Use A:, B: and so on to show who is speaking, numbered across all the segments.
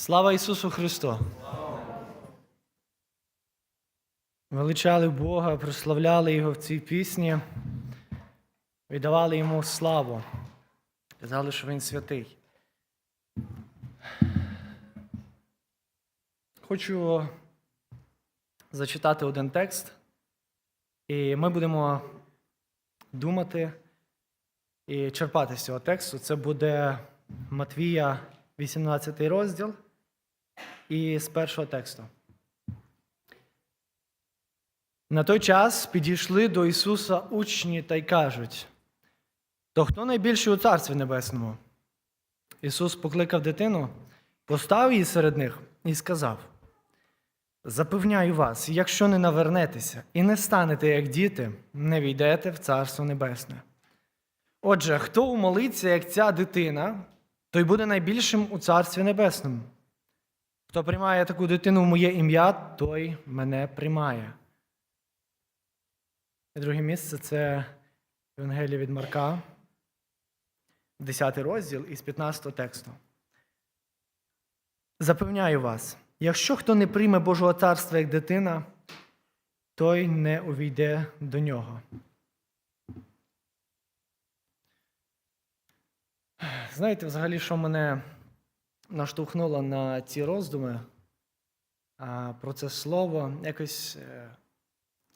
A: Слава Ісусу Христу! Величали Бога, прославляли Його в цій пісні, віддавали Йому славу. Казали, що Він святий. Хочу зачитати один текст, і ми будемо думати і черпати з цього тексту. Це буде Матвія, 18 розділ, і з першого тексту. На той час підійшли до Ісуса учні та й кажуть: то хто найбільший у Царстві Небесному? Ісус покликав дитину, постав її серед них і сказав: Запевняю вас, якщо не навернетеся і не станете як діти, не війдете в Царство Небесне. Отже, хто умолиться, як ця дитина, той буде найбільшим у Царстві Небесному. Хто приймає таку дитину в моє ім'я, той мене приймає. І друге місце це Євангелія від Марка, 10 розділ із 15 тексту. Запевняю вас, якщо хто не прийме Божого царства як дитина, той не увійде до нього. Знаєте, взагалі, що мене наштовхнуло на ці роздуми про це слово, якось е,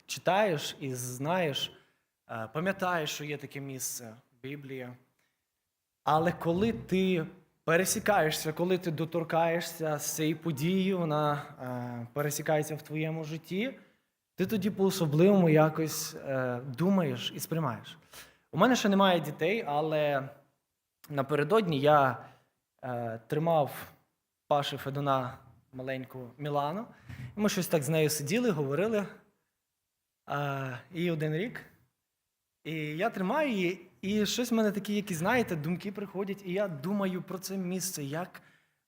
A: читаєш і знаєш, е, пам'ятаєш, що є таке місце Біблія. Але коли ти пересікаєшся, коли ти доторкаєшся з цією подією, вона е, пересікається в твоєму житті, ти тоді по-особливому якось думаєш і сприймаєш. У мене ще немає дітей, але напередодні я тримав Паші Федуна маленьку Мілану, і ми щось так з нею сиділи, говорили. Е, їй один рік. І я тримаю її, і щось в мене такі, які, знаєте, думки приходять, і я думаю про це місце. Як,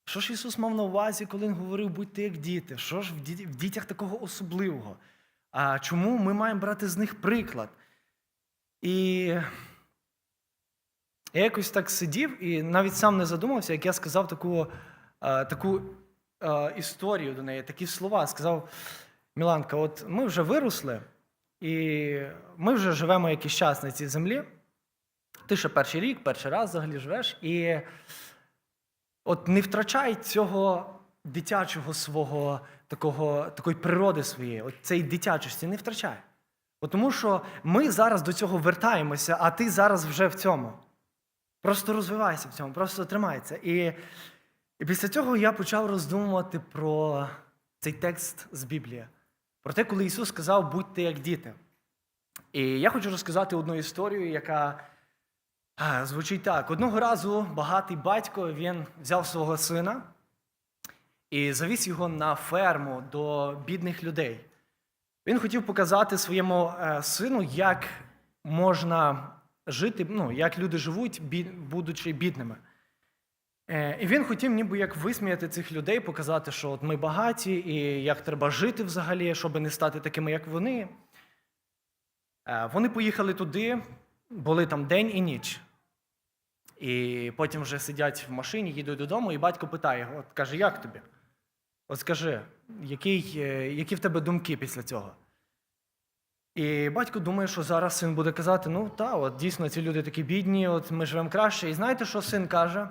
A: що ж Ісус мав на увазі, коли Він говорив, будьте як діти? Що ж в дітях такого особливого? А чому ми маємо брати з них приклад? І я якось так сидів і навіть сам не задумався, як я сказав таку, е, таку е, історію до неї, такі слова. Сказав: Міланка, от ми вже виросли, і ми вже живемо якийсь час на цій землі. Ти ще перший рік, перший раз взагалі живеш, і от не втрачай цього дитячого свого, такого, такої природи своєї, от цієї дитячості, не втрачай. От Тому що ми зараз до цього вертаємося, а ти зараз вже в цьому. Просто розвивайся в цьому, просто тримайся. І, і після цього я почав роздумувати про цей текст з Біблії. Про те, коли Ісус сказав, будьте як діти. І я хочу розказати одну історію, яка а, звучить так. Одного разу багатий батько він взяв свого сина і завіз його на ферму до бідних людей. Він хотів показати своєму е, сину, як можна жити, ну, як люди живуть, будучи бідними. Е, І він хотів ніби як висміяти цих людей, показати, що от ми багаті, і як треба жити взагалі, щоб не стати такими, як вони. Е, Вони поїхали туди, були там день і ніч. І потім вже сидять в машині, їдуть додому, і батько питає: от каже, як тобі? От скажи, який, е, які в тебе думки після цього? І батько думає, що зараз син буде казати: ну та, от дійсно ці люди такі бідні, от ми живемо краще. І знаєте, що син каже?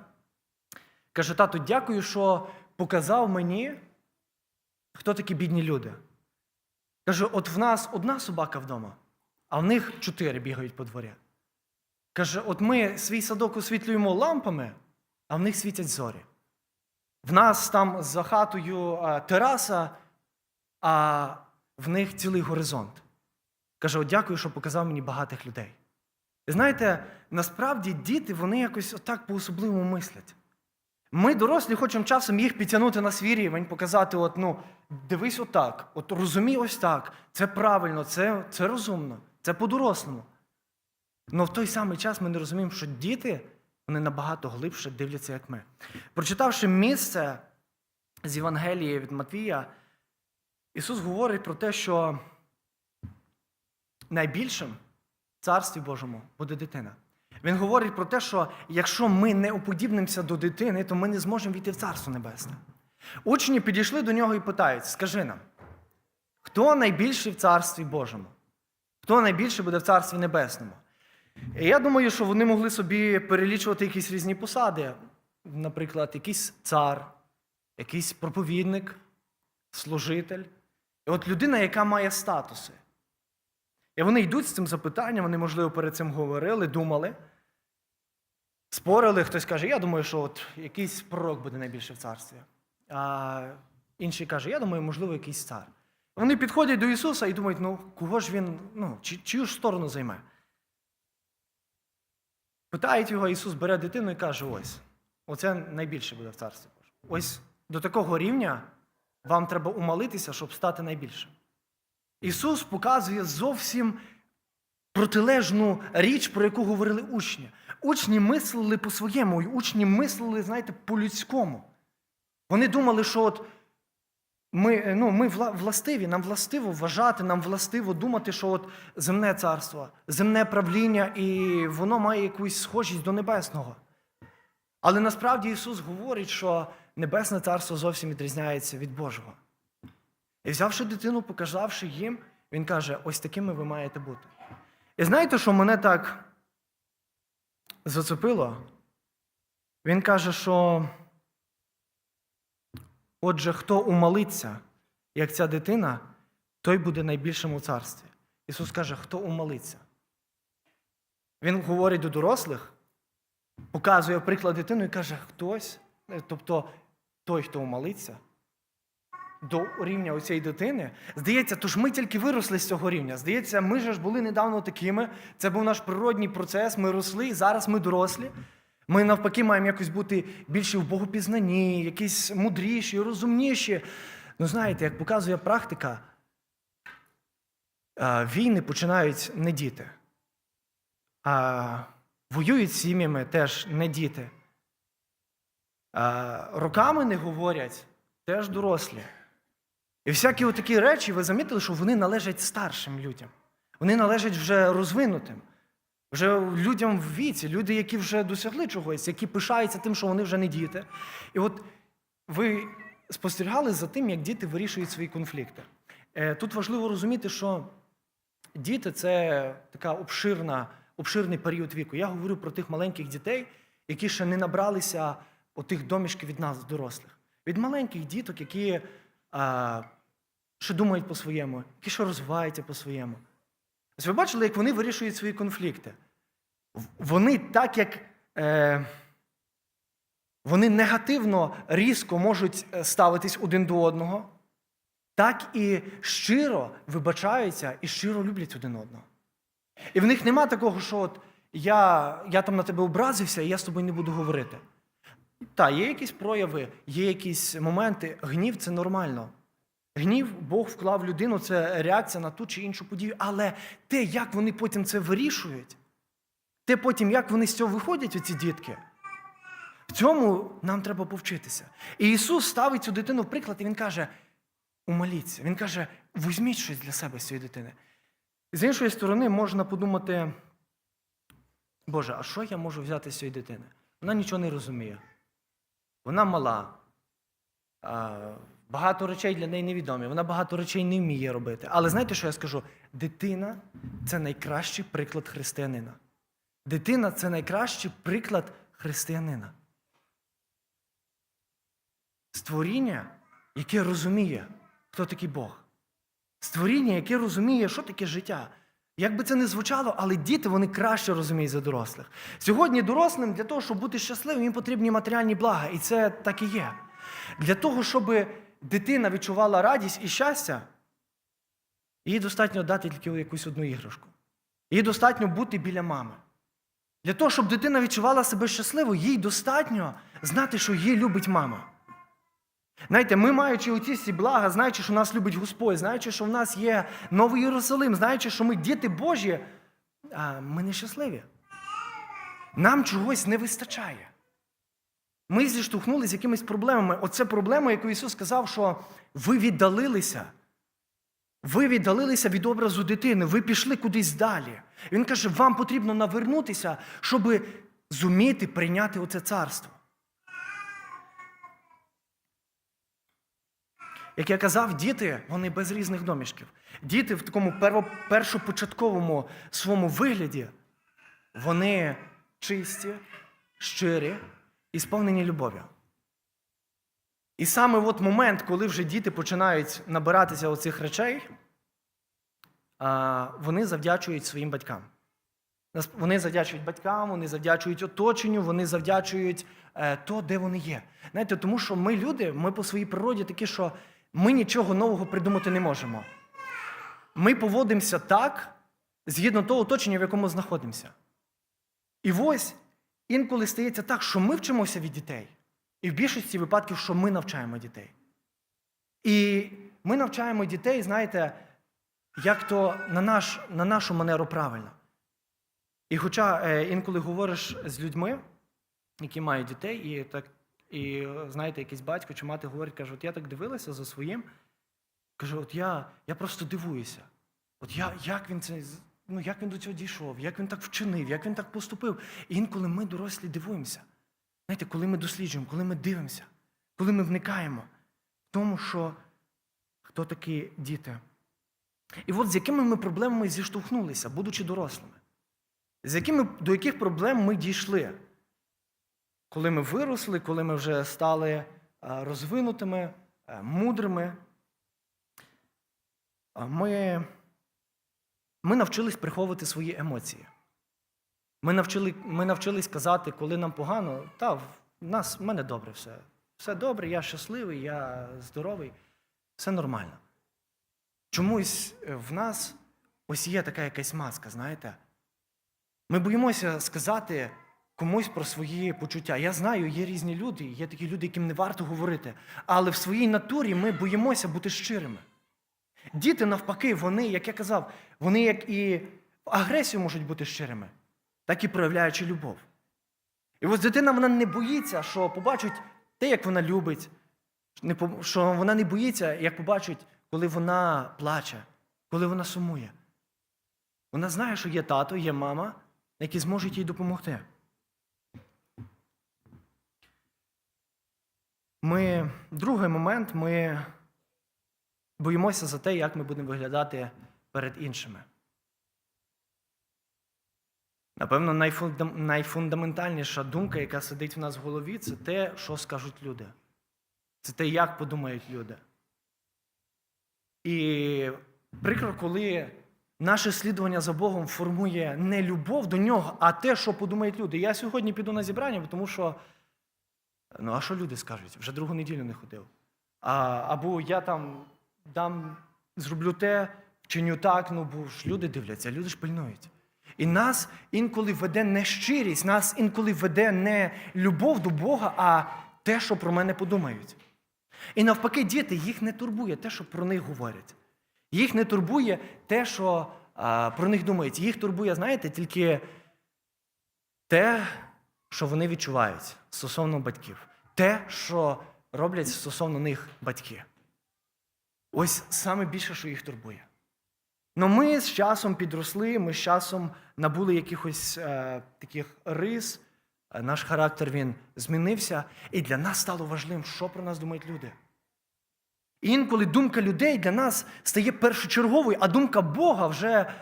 A: Каже, тату, дякую, що показав мені, хто такі бідні люди. Каже, от в нас одна собака вдома, а в них чотири бігають по дворі. Каже, от ми свій садок освітлюємо лампами, а в них світять зорі. В нас там за хатою тераса, а в них цілий горизонт. Каже, от дякую, що показав мені багатих людей. І знаєте, насправді діти вони якось отак по-особливому мислять. Ми, дорослі, хочемо часом їх підтягнути на свій рівень, показати: от, ну, дивись отак, от розумій ось так, це правильно, це, це розумно, це по-дорослому. Але в той самий час ми не розуміємо, що діти вони набагато глибше дивляться, як ми. Прочитавши місце з Євангелії від Матвія, Ісус говорить про те, що найбільшим в Царстві Божому буде дитина. Він говорить про те, що якщо ми не уподібнимося до дитини, то ми не зможемо війти в Царство Небесне. Учні підійшли до нього і питають: скажи нам, хто найбільший в Царстві Божому? Хто найбільше буде в Царстві Небесному? І я думаю, що вони могли собі перелічувати якісь різні посади. Наприклад, якийсь цар, якийсь проповідник, служитель. І от людина, яка має статуси. І вони йдуть з цим запитанням, вони, можливо, перед цим говорили, думали, спорили. Хтось каже, я думаю, що от якийсь пророк буде найбільше в царстві. А інший каже, я думаю, можливо, якийсь цар. Вони підходять до Ісуса і думають, ну кого ж він, ну, чию ж сторону займе? Питають його, Ісус бере дитину і каже: ось, оце найбільше буде в царстві Ось до такого рівня вам треба умолитися, щоб стати найбільшим. Ісус показує зовсім протилежну річ, про яку говорили учні. Учні мислили по-своєму, і учні мислили, знаєте, по-людському. Вони думали, що от ми, ну, ми властиві, нам властиво вважати, нам властиво думати, що от земне царство, земне правління, і воно має якусь схожість до небесного. Але насправді Ісус говорить, що небесне царство зовсім відрізняється від Божого. І взявши дитину, показавши їм, він каже: ось такими ви маєте бути. І знаєте, що мене так зацепило? Він каже, що отже, хто умолиться, як ця дитина, той буде найбільшим у царстві. Ісус каже, хто умолиться. Він говорить до дорослих, показує приклад дитину і каже, хтось, тобто той, хто умолиться, до рівня оцієї дитини, здається, то ж ми тільки виросли з цього рівня. Здається, ми ж були недавно такими. Це був наш природній процес. Ми росли, зараз ми дорослі. Ми навпаки маємо якось бути більше в богопізнанні, якісь мудріші, розумніші. Ну, знаєте, як показує практика, війни починають не діти, а воюють сім'ями теж не діти. Роками не говорять теж дорослі. І всякі такі речі, ви замітили, що вони належать старшим людям. Вони належать вже розвинутим, вже людям в віці, люди, які вже досягли чогось, які пишаються тим, що вони вже не діти. І от ви спостерігали за тим, як діти вирішують свої конфлікти. Е, Тут важливо розуміти, що діти це така обширна, обширний період віку. Я говорю про тих маленьких дітей, які ще не набралися отих домішків від нас, дорослих. Від маленьких діток, які ще думають по-своєму, які ще розвиваються по-своєму. Ось ви бачили, як вони вирішують свої конфлікти. Вони так, як е, вони негативно, різко можуть е, ставитись один до одного, так і щиро вибачаються і щиро люблять один одного. І в них нема такого, що от я, я там на тебе образився, і я з тобою не буду говорити. Так, є якісь прояви, є якісь моменти. Гнів це нормально. Гнів Бог вклав в людину, це реакція на ту чи іншу подію. Але те, як вони потім це вирішують, те потім, як вони з цього виходять, оці дітки, в цьому нам треба повчитися. І Ісус ставить цю дитину в приклад, і Він каже: умоліться. Він каже, візьміть щось для себе з цієї дитини. З іншої сторони, можна подумати, Боже, а що я можу взяти з цієї дитини? Вона нічого не розуміє. Вона мала. Багато речей для неї невідомі. Вона багато речей не вміє робити. Але знаєте, що я скажу? Дитина це найкращий приклад християнина. Дитина це найкращий приклад християнина. Створіння, яке розуміє, хто такий Бог. Створіння, яке розуміє, що таке життя. Як би це не звучало, але діти вони краще розуміють за дорослих. Сьогодні дорослим для того, щоб бути щасливим, їм потрібні матеріальні блага, і це так і є. Для того, щоб дитина відчувала радість і щастя, їй достатньо дати тільки якусь одну іграшку. Їй достатньо бути біля мами. Для того, щоб дитина відчувала себе щасливою, їй достатньо знати, що її любить мама. Знаєте, ми, маючи оці всі блага, знаючи, що нас любить Господь, знаючи, що в нас є Новий Єрусалим, знаючи, що ми діти Божі, а ми нещасливі. Нам чогось не вистачає. Ми зіштовхнулися з якимись проблемами. Оце проблема, яку Ісус сказав, що ви віддалилися. Ви віддалилися від образу дитини, ви пішли кудись далі. Він каже, вам потрібно навернутися, щоб зуміти прийняти оце царство. як я казав, діти вони без різних домішків. Діти в такому першопочатковому своєму вигляді, вони чисті, щирі і сповнені любов'ю. І саме от момент, коли вже діти починають набиратися оцих речей, вони завдячують своїм батькам. Вони завдячують батькам, вони завдячують оточенню, вони завдячують е, то, де вони є. Знаєте, тому що ми люди, ми по своїй природі такі, що ми нічого нового придумати не можемо. Ми поводимося так, згідно того оточення, в якому знаходимося. І ось інколи стається так, що ми вчимося від дітей, і в більшості випадків, що ми навчаємо дітей. І ми навчаємо дітей, знаєте, як то на, наш, на нашу манеру правильно. І хоча е, інколи говориш з людьми, які мають дітей, і так, і знаєте, якийсь батько чи мати говорить, каже, от я так дивилася за своїм, каже, от я, я просто дивуюся. От я, як він це, ну, як він до цього дійшов, як він так вчинив, як він так поступив. І інколи ми, дорослі, дивуємося. Знаєте, коли ми досліджуємо, коли ми дивимося, коли ми вникаємо в тому, що хто такі діти. І от з якими ми проблемами зіштовхнулися, будучи дорослими. З якими, до яких проблем ми дійшли, коли ми виросли, коли ми вже стали е, розвинутими, е, мудрими. Ми, ми навчились приховувати свої емоції. Ми, навчили, ми навчились казати, коли нам погано, та в нас в мене добре все. Все добре, я щасливий, я здоровий, все нормально. Чомусь е, в нас ось є така якась маска, знаєте. Ми боїмося сказати комусь про свої почуття. Я знаю, є різні люди, є такі люди, яким не варто говорити. Але в своїй натурі ми боїмося бути щирими. Діти, навпаки, вони, як я казав, вони як і в агресію можуть бути щирими, так і проявляючи любов. І ось дитина вона не боїться, що побачить те, як вона любить, що вона не боїться, як побачить, коли вона плаче, коли вона сумує. Вона знає, що є тато, є мама, які зможуть їй допомогти. Ми, другий момент, ми боїмося за те, як ми будемо виглядати перед іншими. Напевно, найфундаментальніша думка, яка сидить в нас в голові, це те, що скажуть люди. Це те, як подумають люди. І прикро, коли наше слідування за Богом формує не любов до нього, а те, що подумають люди. Я сьогодні піду на зібрання, тому що. Ну, а що люди скажуть? Вже другу неділю не ходив. А, або я там дам, зроблю те, вчиню так, ну бо ж люди дивляться, люди ж пильнують. І нас інколи веде не щирість, нас інколи веде не любов до Бога, а те, що про мене подумають. І навпаки, діти, їх не турбує те, що про них говорять. Їх не турбує те, що а, про них думають. Їх турбує, знаєте, тільки те, що вони відчувають стосовно батьків, те, що роблять стосовно них батьки. Ось саме більше, що їх турбує. Ну ми з часом підросли, ми з часом набули якихось е, таких рис, е, наш характер він змінився, і для нас стало важливим, що про нас думають люди. І інколи думка людей для нас стає першочерговою, а думка Бога вже,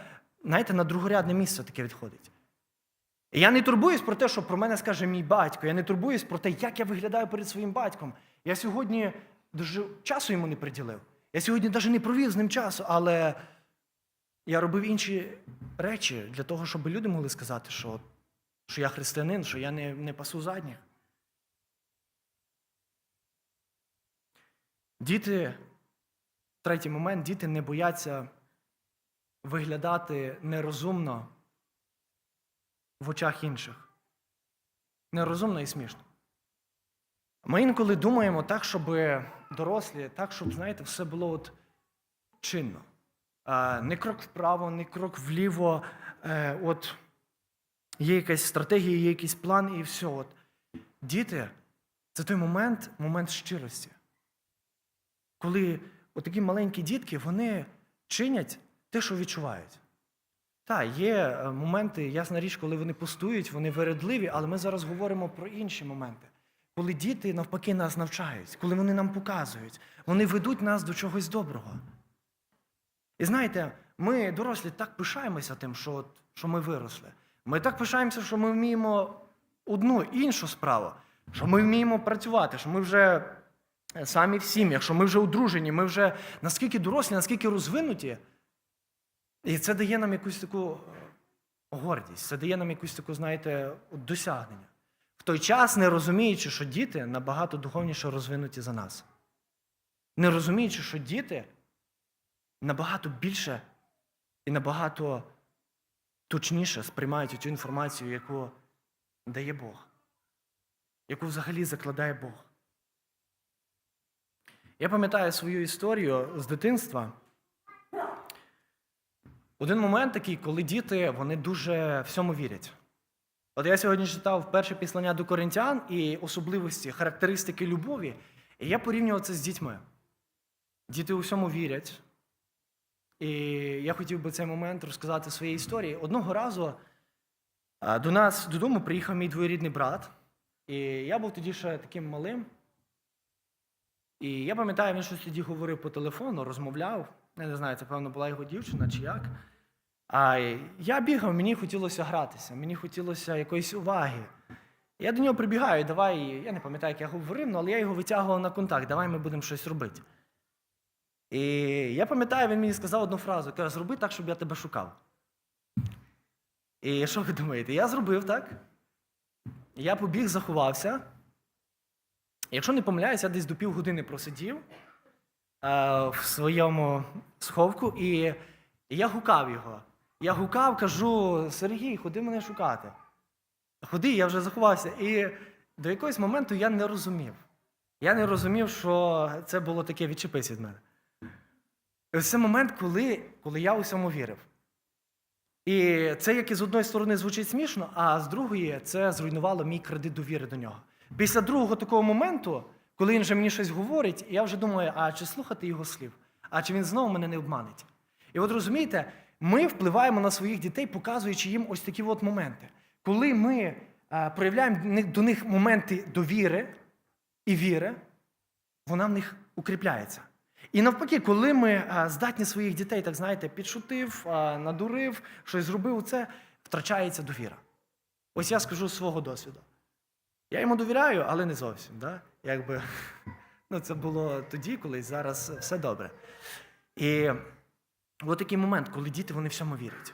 A: знаєте, на другорядне місце таке відходить. І я не турбуюсь про те, що про мене скаже мій батько. Я не турбуюсь про те, як я виглядаю перед своїм батьком. Я сьогодні дуже часу йому не приділив. Я сьогодні навіть не провів з ним часу, але я робив інші речі для того, щоб люди могли сказати, що, що я християнин, що я не, не пасу задніх. Діти, третій момент, діти не бояться виглядати нерозумно в очах інших. Нерозумно і смішно. Ми інколи думаємо так, щоб дорослі, так, щоб, знаєте, все було от чинно. Не крок вправо, не крок вліво. Е, от є якась стратегія, є якийсь план, і все. От. Діти це той момент, момент щирості. Коли отакі маленькі дітки, вони чинять те, що відчувають. Так, є е, моменти, ясна річ, коли вони пустують, вони вередливі, але ми зараз говоримо про інші моменти. Коли діти навпаки нас навчають, коли вони нам показують, вони ведуть нас до чогось доброго. І знаєте, ми, дорослі, так пишаємося тим, що, от, що ми виросли. Ми так пишаємося, що ми вміємо одну іншу справу, що ми вміємо працювати, що ми вже самі в сім'ях, що ми вже одружені, ми вже наскільки дорослі, наскільки розвинуті. І це дає нам якусь таку е, гордість, це дає нам якусь таку, знаєте, досягнення. Той час, не розуміючи, що діти набагато духовніше розвинуті за нас. Не розуміючи, що діти набагато більше і набагато точніше сприймають цю інформацію, яку дає Бог, яку взагалі закладає Бог. Я пам'ятаю свою історію з дитинства. Один момент такий, коли діти вони дуже всьому вірять. От я сьогодні читав перше післання до коринтян і особливості, характеристики любові, і я порівнював це з дітьми. Діти у всьому вірять. І я хотів би цей момент розказати своєї історії. Одного разу до нас додому приїхав мій двоюрідний брат, і я був тоді ще таким малим. І я пам'ятаю, він щось тоді говорив по телефону, розмовляв. Я не знаю, це, певно, була його дівчина чи як. А я бігав, мені хотілося гратися, мені хотілося якоїсь уваги. Я до нього прибігаю, давай, я не пам'ятаю, як я говорив, ну, але я його витягував на контакт, давай ми будемо щось робити. І я пам'ятаю, він мені сказав одну фразу, каже, зроби так, щоб я тебе шукав. І що ви думаєте? Я зробив так. Я побіг, заховався. Якщо не помиляюсь, я десь до півгодини просидів е, в своєму сховку, і я гукав його. Я гукав, кажу: Сергій, ходи мене шукати. Ходи, я вже заховався. І до якогось моменту я не розумів. Я не розумів, що це було таке відчепись від мене. Це момент, коли, коли я у цьому вірив. І це як і з одної сторони звучить смішно, а з другої це зруйнувало мій кредит довіри до нього. Після другого такого моменту, коли він вже мені щось говорить, я вже думаю, а чи слухати його слів, а чи він знову мене не обманить. І от розумієте, ми впливаємо на своїх дітей, показуючи їм ось такі от моменти. Коли ми проявляємо до них моменти довіри і віри, вона в них укріпляється. І навпаки, коли ми здатні своїх дітей, так знаєте, підшутив, надурив, щось зробив, це втрачається довіра. Ось я скажу з свого досвіду. Я йому довіряю, але не зовсім. Да? Якби, ну, це було тоді, колись зараз все добре. І от такий момент, коли діти вони всьому вірять.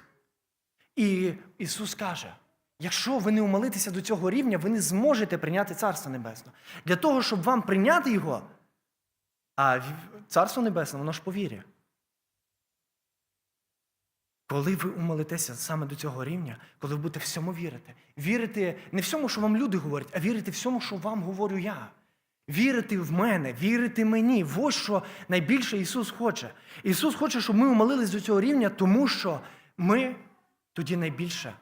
A: І Ісус каже: якщо ви не умолитеся до цього рівня, ви не зможете прийняти Царство Небесне. Для того, щоб вам прийняти його, а Царство Небесне, воно ж по вірі. Коли ви умолитеся саме до цього рівня, коли ви будете всьому вірити, вірити не всьому, що вам люди говорять, а вірити всьому, що вам говорю я. Вірити в мене, вірити мені. Ось що найбільше Ісус хоче. Ісус хоче, щоб ми умолились до цього рівня, тому що ми тоді найбільше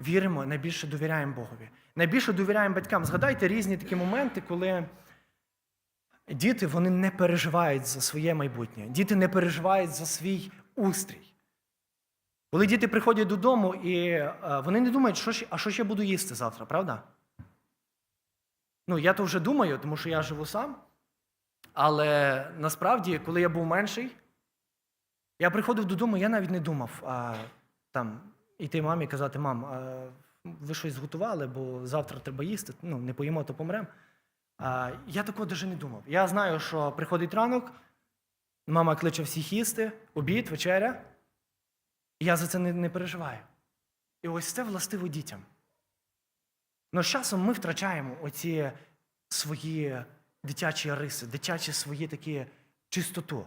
A: віримо, найбільше довіряємо Богові. Найбільше довіряємо батькам. Згадайте різні такі моменти, коли діти вони не переживають за своє майбутнє. Діти не переживають за свій устрій. Коли діти приходять додому, і е, вони не думають, що ще, а що ще буду їсти завтра, правда? Ну, я то вже думаю, тому що я живу сам. Але насправді, коли я був менший, я приходив додому, я навіть не думав а, там, іти мамі і казати, мам, а, ви щось зготували, бо завтра треба їсти, ну, не поїмо, то помремо. А, я такого навіть не думав. Я знаю, що приходить ранок, мама кличе всіх їсти, обід, вечеря. І я за це не, не переживаю. І ось це властиво дітям. Но з часом ми втрачаємо оці свої дитячі риси, дитячі свої такі чистоту.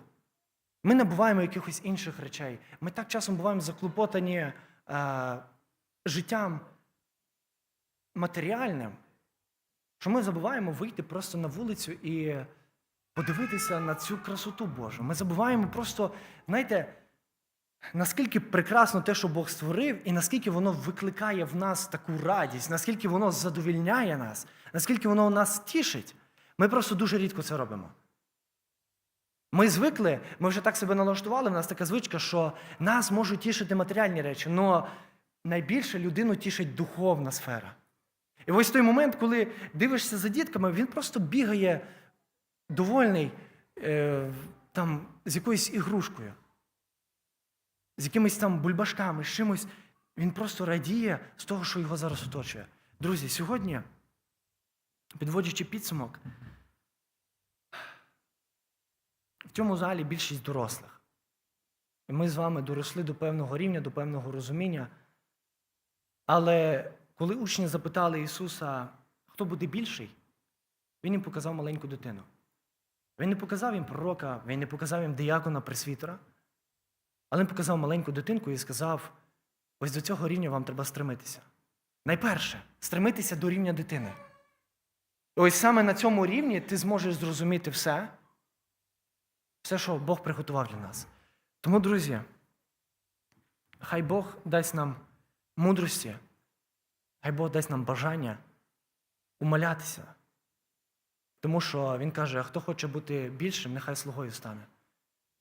A: Ми набуваємо якихось інших речей. Ми так часом буваємо заклопотані е, життям матеріальним, що ми забуваємо вийти просто на вулицю і подивитися на цю красоту Божу. Ми забуваємо просто, знаєте, наскільки прекрасно те, що Бог створив, і наскільки воно викликає в нас таку радість, наскільки воно задовільняє нас, наскільки воно нас тішить, ми просто дуже рідко це робимо. Ми звикли, ми вже так себе налаштували, в нас така звичка, що нас можуть тішити матеріальні речі, але найбільше людину тішить духовна сфера. І ось той момент, коли дивишся за дітками, він просто бігає довольний е, там, з якоюсь ігрушкою, з якимись там бульбашками, з чимось. Він просто радіє з того, що його зараз оточує. Друзі, сьогодні, підводячи підсумок, в цьому залі більшість дорослих. І ми з вами доросли до певного рівня, до певного розуміння. Але коли учні запитали Ісуса, хто буде більший, Він їм показав маленьку дитину. Він не показав їм пророка, він не показав їм диякона пресвітера, але він показав маленьку дитинку і сказав: ось до цього рівня вам треба стремитися. Найперше, стремитися до рівня дитини. І ось саме на цьому рівні ти зможеш зрозуміти все, все, що Бог приготував для нас. Тому, друзі, хай Бог дасть нам мудрості, хай Бог дасть нам бажання умолятися. Тому що Він каже, хто хоче бути більшим, нехай слугою стане.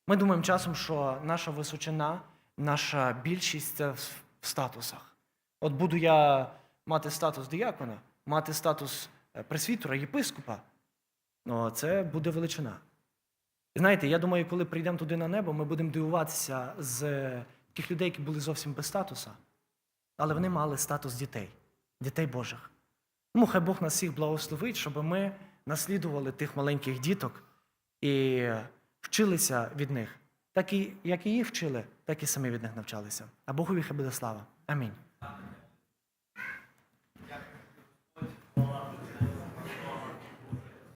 A: Ми думаємо часом, що наша височина, наша більшість це в статусах. От буду я мати статус диякона, мати статус е, пресвітера, єпископа, ну, це буде величина. Знаєте, я думаю, коли прийдемо туди на небо, ми будемо дивуватися з е, таких людей, які були зовсім без статуса, але вони мали статус дітей, дітей Божих. Тому хай Бог нас всіх благословить, щоб ми наслідували тих маленьких діток і вчилися від них. Так і як і їх вчили, так і самі від них навчалися. А Богові хай буде слава. Амінь.